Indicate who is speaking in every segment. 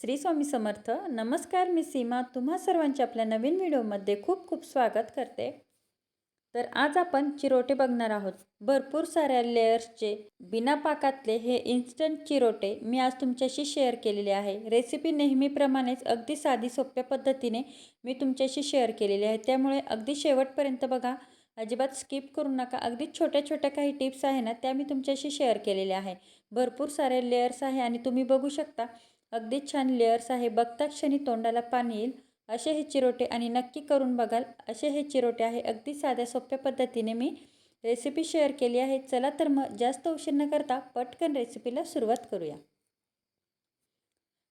Speaker 1: श्री स्वामी समर्थ नमस्कार मी सीमा. तुम्हा सर्वांचे आपल्या नवीन व्हिडिओमध्ये खूप खूप स्वागत करते. तर आज आपण चिरोटे बघणार आहोत. भरपूर साऱ्या लेयर्सचे बिना पाकातले हे इन्स्टंट चिरोटे मी आज तुमच्याशी शेअर केलेले आहे. रेसिपी नेहमीप्रमाणेच अगदी साधी सोप्या पद्धतीने मी तुमच्याशी शेअर केलेली आहे. त्यामुळे अगदी शेवटपर्यंत बघा. अजिबात स्किप करू नका. अगदी छोट्या छोट्या काही टिप्स आहे ना त्या मी तुमच्याशी शेअर केलेल्या आहे. भरपूर सारे लेयर्स आहे आणि तुम्ही बघू शकता. अगदी छान लेअर्स आहे. बघता क्षणी तोंडाला पाणी येईल. असे हे चिरोटे आणि नक्की करून बघाल. असे हे चिरोटे आहे. अगदी साध्या सोप्या पद्धतीने मी रेसिपी शेअर केली आहे. चला तर मग जास्त उशीर न करता पटकन रेसिपीला सुरुवात करूया.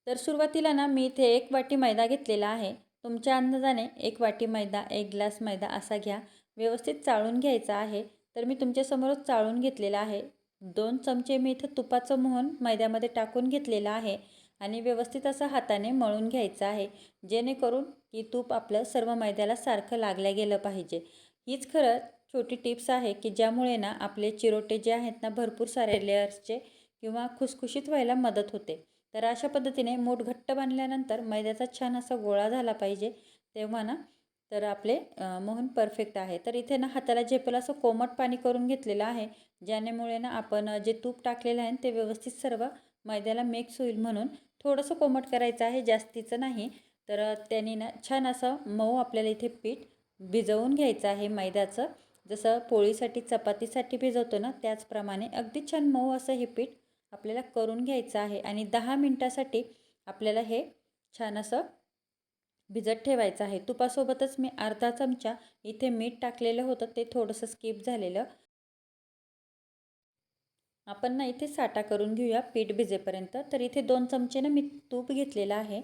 Speaker 1: तर सुरुवातीला ना मी इथे एक वाटी मैदा घेतलेला आहे. तुमच्या अंदाजाने एक वाटी मैदा एक ग्लास मैदा असा घ्या. व्यवस्थित चाळून घ्यायचा आहे. तर मी तुमच्यासमोरच चाळून घेतलेला आहे. दोन चमचे मी इथं तुपाचं मोहन मैद्यामध्ये टाकून घेतलेलं आहे. आणि व्यवस्थित असं हाताने मळून घ्यायचं आहे जेणेकरून की तूप आपलं सर्व मैद्याला सारखं लागल्या गेलं पाहिजे. हीच खरं छोटी टिप्स आहे की ज्यामुळे ना आपले चिरोटे जे आहेत ना भरपूर सारे लेअर्सचे किंवा खुसखुशीत व्हायला मदत होते. तर अशा पद्धतीने मूठ घट्ट बांधल्यानंतर मैद्याचा छान असा गोळा झाला पाहिजे तेव्हा ना तर आपले मोहन परफेक्ट आहे. तर इथे ना हाताला झेपेल असं कोमट पाणी करून घेतलेलं आहे ज्यानेमुळे ना आपण जे तूप टाकलेलं आहे ते व्यवस्थित सर्व मैद्याला मिक्स होईल म्हणून. थोडंसं कोमट करायचं आहे जास्तीचं नाही. तर त्यांनी ना छान असं मऊ आपल्याला इथे पीठ भिजवून घ्यायचं आहे मैद्याचं. जसं पोळीसाठी चपातीसाठी भिजवतो ना त्याचप्रमाणे अगदी छान मऊ असं हे पीठ आपल्याला करून घ्यायचं आहे. आणि दहा मिनटासाठी आपल्याला हे छान असं भिजत ठेवायचं आहे. तुपासोबतच मी अर्धा चमचा इथे मीठ टाकलेलं होतं ते थोडंसं स्किप झालेलं. आपण ना इथे साठा करून घेऊया पीठ भिजेपर्यंत. तर इथे दोन चमचे ना मी तूप घेतलेलं आहे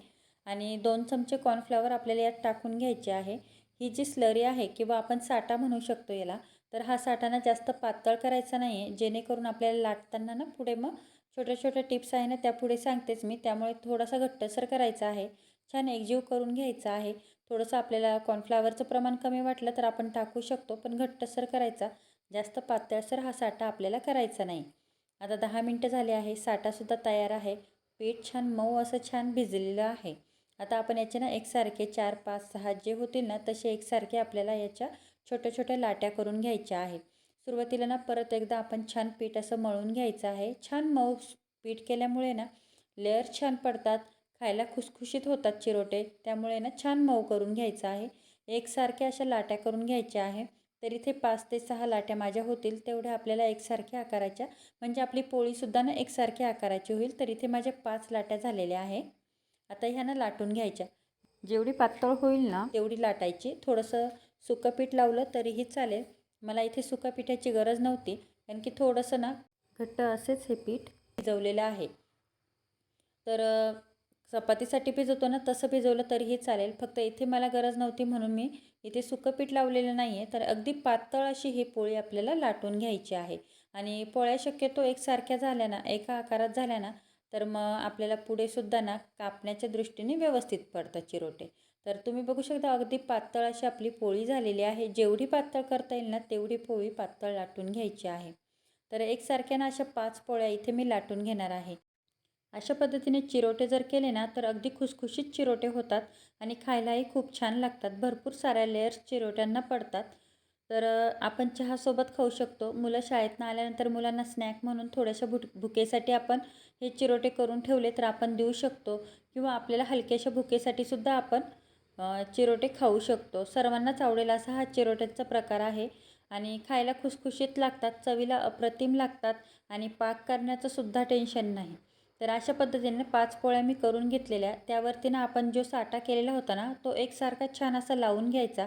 Speaker 1: आणि दोन चमचे कॉर्नफ्लॉवर आपल्याला यात टाकून घ्यायचे आहे. ही जी स्लरी आहे किंवा आपण साठा म्हणू शकतो याला तर हा साठा ना जास्त पातळ करायचा नाही आहे जेणेकरून आपल्याला लाटताना ना पुढे मग छोट्या छोट्या टिप्स आहे ना त्या पुढे सांगतेच मी. त्यामुळे थोडासा घट्टसर करायचा आहे. छान एकजीव करून घ्यायचा आहे. थोडंसं आपल्याला कॉर्नफ्लावरचं प्रमाण कमी वाटलं तर आपण टाकू शकतो पण घट्टसर करायचा. जास्त पातळसर हा साठा आपल्याला करायचा नाही. आता दहा मिनटं झाले आहे साठासुद्धा तयार आहे. पीठ छान मऊ असं छान भिजलेलं आहे. आता आपण याचे ना एकसारखे चार पाच सहा जे होतील ना तसे एकसारखे आपल्याला याच्या छोट्या छोट्या लाट्या करून घ्यायच्या आहेत. सुरुवातीला ना परत एकदा आपण छान पीठ असं मळून घ्यायचं आहे. छान मऊ पीठ केल्यामुळे ना लेअर छान पडतात खायला खुसखुशीत होतात चिरोटे. त्यामुळे ना छान मऊ करून घ्यायचं आहे. एकसारख्या अशा लाट्या करून घ्यायच्या आहे. तर इथे पाच ते सहा लाट्या माझ्या होतील तेवढ्या आपल्याला एकसारख्या आकाराच्या म्हणजे आपली पोळीसुद्धा ना एकसारख्या आकाराची होईल. तर इथे माझ्या पाच लाट्या झालेल्या आहे. आता ह्या ना लाटून घ्यायच्या. जेवढी पातळ होईल ना तेवढी लाटायची. थोडंसं सुकं पीठ लावलं तरीही चालेल. मला इथे सुका पिठाची गरज नव्हती कारण की थोडंसं ना घट्ट असेच हे पीठ भिजवलेलं आहे. तर चपातीसाठी भिजवतो ना तसं भिजवलं तरीही चालेल. फक्त इथे मला गरज नव्हती म्हणून मी इथे सुकं पीठ लावलेलं नाही आहे तर अगदी पातळ अशी ही पोळी आपल्याला लाटून घ्यायची आहे. आणि पोळ्या शक्यतो एकसारख्या झाल्या ना एका आकारात झाल्या ना तर मग आपल्याला पुढे सुद्धा ना कापण्याच्या दृष्टीने व्यवस्थित पडतात चिरोटे. तर तुम्ही बघू शकता अगदी पातळ अशी आपली पोळी झालेली आहे. जेवढी पातळ करता येईल ना तेवढी पोळी पातळ लाटून घ्यायची आहे. तर एकसारख्या ना अशा पाच पोळ्या इथे मी लाटून घेणार आहे. अशा पद्धतीने चिरोटे जर केले ना तर अगदी खुसखुशीत चिरोटे होतात आणि खायलाही खूप छान लागतात. भरपूर साऱ्या लेयर्स चिरोट्यांना पडतात. तर आपण चहासोबत खाऊ शकतो. मुलं शाळेतनं आल्यानंतर मुलांना स्नॅक म्हणून थोड्याशा भुट भुकेसाठी आपण हे चिरोटे करून ठेवले तर आपण देऊ शकतो. किंवा आपल्याला हलक्याशा भुकेसाठीसुद्धा आपण चिरोटे खाऊ शकतो. सर्वांनाच आवडेल असा हा चिरोट्यांचा प्रकार आहे. आणि खायला खुसखुशीत लागतात चवीला अप्रतिम लागतात आणि पाक करण्याचं सुद्धा टेन्शन नाही. तर अशा पद्धतीने पाच पोळ्या मी करून घेतलेल्या. त्यावरती ना आपण जो साठा केलेला होता ना तो एकसारखा छान असा लावून घ्यायचा.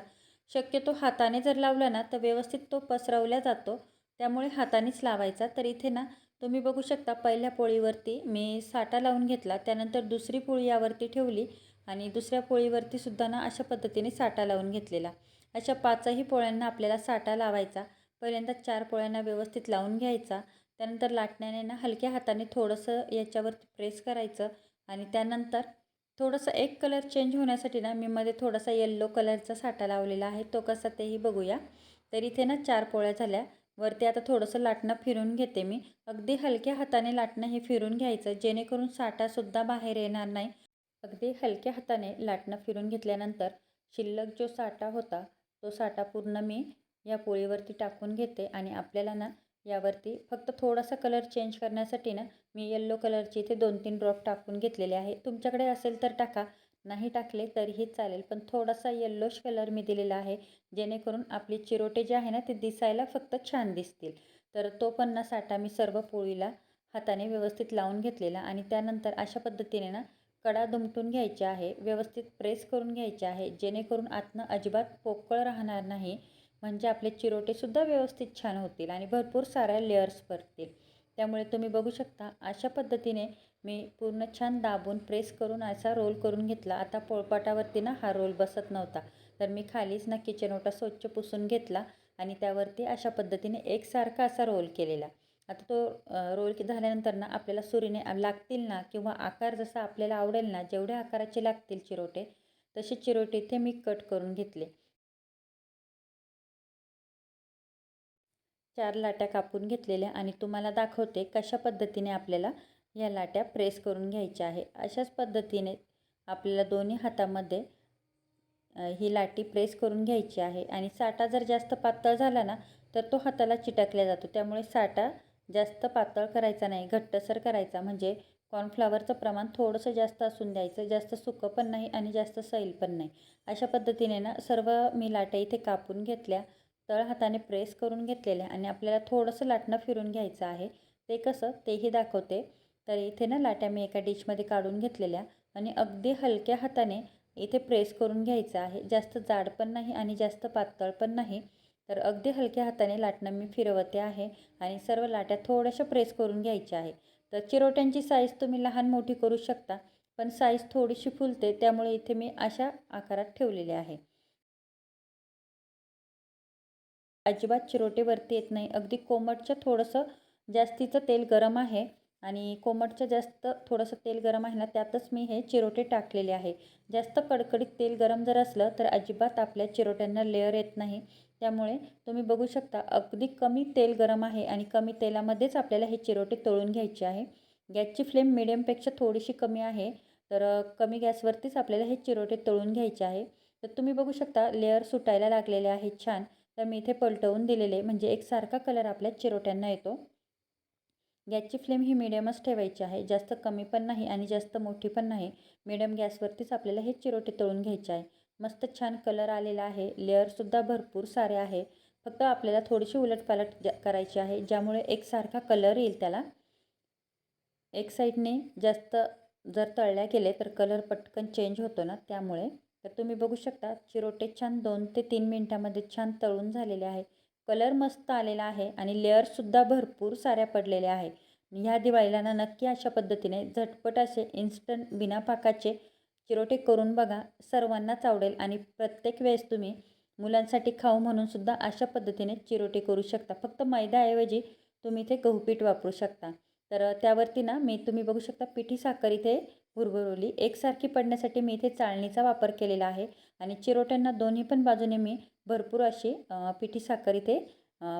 Speaker 1: शक्यतो हाताने जर लावला ना तर व्यवस्थित तो पसरवला जातो. त्यामुळे हातानेच लावायचा. तर इथे ना तुम्ही बघू शकता पहिल्या पोळीवरती मी साठा लावून घेतला. त्यानंतर दुसरी पोळी यावरती ठेवली आणि दुसऱ्या पोळीवरती सुद्धा ना अशा पद्धतीने साठा लावून घेतलेला. अशा पाचही पोळ्यांना आपल्याला साठा लावायचा. पहिल्यांदा चार पोळ्यांना व्यवस्थित लावून घ्यायचा. त्यानंतर लाटण्याने ना हलक्या हाताने थोडंसं याच्यावरती प्रेस करायचं आणि त्यानंतर थोडंसं एक कलर चेंज होण्यासाठी ना मी मध्ये थोडासा येल्लो कलरचा साठा लावलेला आहे. तो कसा तेही बघूया. तर इथे ना चार पोळ्या झाल्या. वरती आता थोडंसं लाटणं फिरून घेते मी. अगदी हलक्या हाताने लाटणं हे फिरून घ्यायचं. जेणेकरून साठासुद्धा बाहेर येणार नाही. अगदी हलक्या हाताने लाटणं फिरून घेतल्यानंतर शिल्लक जो साठा होता तो साठा पूर्ण मी या पोळीवरती टाकून घेते आणि आपल्याला ना यावरती फक्त थोडासा कलर चेंज करण्यासाठी ना मी येल्लो कलरचे इथे दोन तीन ड्रॉप टाकून घेतलेले आहे. तुमच्याकडे असेल तर टाका नाही टाकले तरीही चालेल पण थोडासा येल्लोश कलर मी दिलेला आहे जेणेकरून आपली चिरोटे जे आहे ना ते दिसायला फक्त छान दिसतील. तर तो पण ना साठा मी सर्व पोळीला हाताने व्यवस्थित लावून घेतलेला आणि त्यानंतर अशा पद्धतीने ना कडा दुमटून घ्यायची आहे व्यवस्थित प्रेस करून घ्यायचे आहे जेणेकरून आतनं अजिबात पोकळ राहणार नाही. म्हणजे आपले चिरोटेसुद्धा व्यवस्थित छान होतील आणि भरपूर साऱ्या लेअर्स पडतील. त्यामुळे तुम्ही बघू शकता अशा पद्धतीने मी पूर्ण छान दाबून प्रेस करून असा रोल करून घेतला. आता पोळपाटावरती ना हा रोल बसत नव्हता. तर मी खालीच ना किचन ओटा स्वच्छ पुसून घेतला आणि त्यावरती अशा पद्धतीने एकसारखा असा रोल केलेला. आता तो रोल झाल्यानंतर ना आपल्याला सुरीने लागतील ना किंवा आकार जसा आपल्याला आवडेल ना जेवढ्या आकाराचे लागतील चिरोटे तसे चिरोटे इथे मी कट करून घेतले. चार लाट्या कापून घेतलेल्या आणि तुम्हाला दाखवते कशा पद्धतीने आपल्याला या लाट्या प्रेस करून घ्यायच्या आहे. अशाच पद्धतीने आपल्याला दोन्ही हातामध्ये ही लाटी प्रेस करून घ्यायची आहे आणि साठा जर जास्त पातळ झाला ना तर तो हाताला चिटकल्या जातो. त्यामुळे साठा जास्त पातळ करायचा नाही घट्टसर करायचा. म्हणजे कॉर्नफ्लावरचं प्रमाण थोडंसं जास्त असून द्यायचं जास्त सुकं पण नाही आणि जास्त सैल पण नाही. अशा पद्धतीने ना सर्व मी लाट्या इथे कापून घेतल्या. तळ हाताने प्रेस करून घेतलेल्या आणि आपल्याला थोडंसं लाटणं फिरून घ्यायचं आहे. ते कसं? तेही दाखवते. तर इथे ना लाट्या मी एका डिशमध्ये काढून घेतलेल्या आणि अगदी हलक्या हाताने इथे प्रेस करून घ्यायचं आहे. जास्त जाड पण नाही आणि जास्त पातळ पण नाही. तर अगदी हलक्या हाताने लाटणं मी फिरवते आहे आणि सर्व लाट्या थोड्याशा प्रेस करून घ्यायच्या आहे. तर चिरोट्यांची साईज तुम्ही लहान मोठी करू शकता पण साईज थोडीशी फुलते त्यामुळे इथे मी अशा आकारात ठेवलेले आहे. अजिबात चिरोटेवरती येत नाही. अगदी कोमटचं थोडंसं जास्तीचं तेल गरम आहे आणि कोमटचं जास्त थोडंसं तेल गरम आहे ना त्यातच मी हे चिरोटे टाकलेले आहे. जास्त कडकडीत तेल गरम जर असलं तर अजिबात आपल्या चिरोट्यांना लेअर येत नाही. त्यामुळे तुम्ही बघू शकता अगदी कमी तेल गरम आहे आणि कमी तेलामध्येच आपल्याला हे चिरोटे तळून घ्यायचे आहे. गॅसची फ्लेम मिडियमपेक्षा थोडीशी कमी आहे तर कमी गॅसवरतीच आपल्याला हे चिरोटे तळून घ्यायचे आहे. तर तुम्ही बघू शकता लेअर सुटायला लागलेले आहे छान. तर मी इथे पलटवून दिलेले म्हणजे एकसारखा कलर आपल्या चिरोट्यांना येतो. गॅसची फ्लेम ही मिडियमच ठेवायची आहे. जास्त कमी पण नाही आणि जास्त मोठी पण नाही. मिडियम गॅसवरतीच आपल्याला हे चिरोटे तळून घ्यायचे आहे. मस्त छान कलर आलेला आहे. लेअरसुद्धा भरपूर सारे आहे. फक्त आपल्याला थोडीशी उलटपालट करायची आहे. ज्यामुळे एकसारखा कलर येईल त्याला. एक साईडने जास्त जर तळल्या गेले तर कलर पटकन चेंज होतो ना त्यामुळे. तर तुम्ही बघू शकता चिरोटे छान दोन ते तीन मिनटामध्ये छान तळून झालेले आहे. कलर मस्त आलेला आहे आणि लेअरसुद्धा भरपूर साऱ्या पडलेल्या आहे. ह्या दिवाळीला ना नक्की अशा पद्धतीने झटपट असे इन्स्टंट बिना पाकाचे चिरोटे करून बघा. सर्वांनाच आवडेल आणि प्रत्येक वेळेस तुम्ही मुलांसाठी खाऊ म्हणून सुद्धा अशा पद्धतीने चिरोटे करू शकता. फक्त मैद्याऐवजी तुम्ही इथे गहूपीठ वापरू शकता. तर त्यावरती ना मी तुम्ही बघू शकता पिठी साखर इथे भुरभुरवली एकसारखी पडण्यासाठी मी इथे चाळणीचा वापर केलेला आहे आणि चिरोट्यांना दोन्ही पण बाजूने मी भरपूर अशी पिठी साखर इथे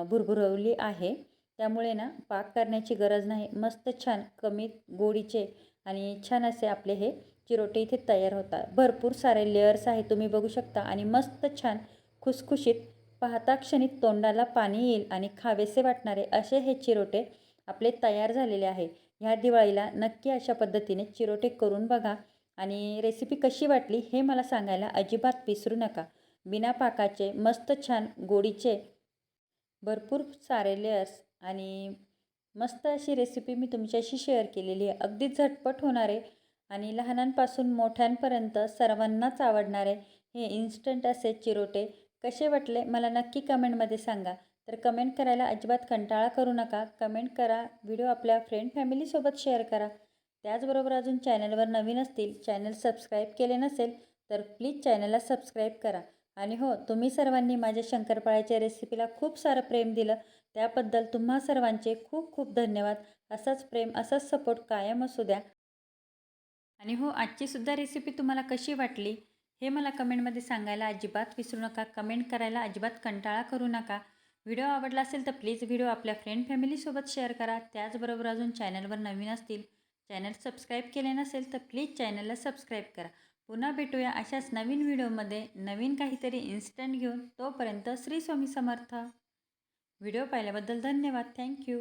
Speaker 1: भुरभुरवली आहे. त्यामुळे ना पाक करण्याची गरज नाही. मस्त छान कमी गोडीचे आणि छान असे आपले हे चिरोटे इथे तयार होतात. भरपूर सारे लेअर्स आहे तुम्ही बघू शकता. आणि मस्त छान खुसखुशीत पाहता क्षणी तोंडाला पाणी येईल आणि खावेसे वाटणारे असे हे चिरोटे आपले तयार झालेले आहे. ह्या दिवाळीला नक्की अशा पद्धतीने चिरोटे करून बघा. आणि रेसिपी कशी वाटली हे मला सांगायला अजिबात विसरू नका. बिना पाकाचे मस्त छान गोडीचे भरपूर सारे लेअर्स आणि मस्त अशी रेसिपी मी तुमच्याशी शेअर केलेली आहे. अगदी झटपट होणारे आणि लहानांपासून मोठ्यांपर्यंत सर्वांनाच आवडणारे हे इन्स्टंट असे चिरोटे कसे वाटले मला नक्की कमेंटमध्ये सांगा. तर कमेंट करायला अजिबात कंटाळा करू नका. कमेंट करा व्हिडिओ आपल्या फ्रेंड फॅमिलीसोबत शेअर करा. त्याचबरोबर अजून चॅनलवर नवीन असतील चॅनल सबस्क्राईब केले नसेल तर प्लीज चॅनलला सबस्क्राईब करा. आणि हो तुम्ही सर्वांनी माझ्या शंकरपाळ्याच्या रेसिपीला खूप सारं प्रेम दिलं. त्याबद्दल तुम्हा सर्वांचे खूप खूप धन्यवाद. असाच प्रेम असाच सपोर्ट कायम असू द्या. आणि हो आजचीसुद्धा रेसिपी तुम्हाला कशी वाटली हे मला कमेंटमध्ये सांगायला अजिबात विसरू नका. कमेंट करायला अजिबात कंटाळा करू नका. व्हिडिओ आवडला असेल तर प्लीज व्हिडिओ आपल्या फ्रेंड फॅमिलीसोबत शेअर करा. त्याचबरोबर अजून चॅनलवर नवीन असतील चॅनल सबस्क्राईब केले नसेल तर प्लीज चॅनलला सबस्क्राईब करा. पुन्हा भेटूया अशाच नवीन व्हिडिओमध्ये नवीन काहीतरी इन्स्टंट घेऊन तोपर्यंत श्री स्वामी समर्थ. व्हिडिओ पाहिल्याबद्दल धन्यवाद. थँक्यू